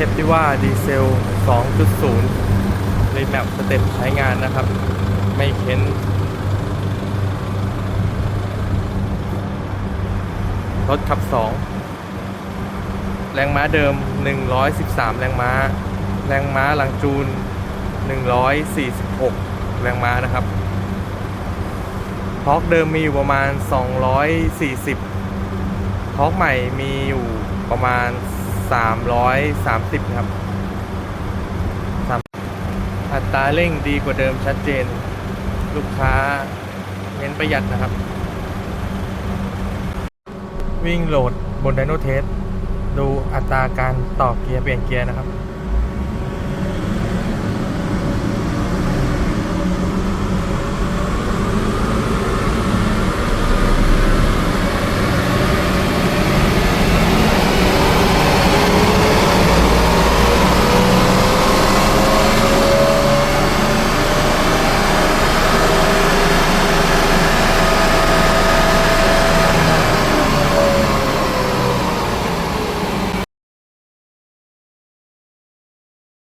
เทปที่ว่าดีเซล 2.0รีแมปสเต็ปใช้งานนะครับ ไม่เค้นรถขับ 2 แรงม้าเดิม 113 แรงม้า แรงม้าหลังจูน 146 แรงม้านะครับทอกเดิมมีอยู่ประมาณ 240ทอกใหม่มีอยู่ประมาณ 330ครับสามอัตราเร่งดีกว่าเดิมชัดเจน ลูกค้าเน้นประหยัดนะครับ วิ่งโหลดบนไดโนเทส ดูอัตราการต่อเกียร์เปลี่ยนเกียร์นะครับ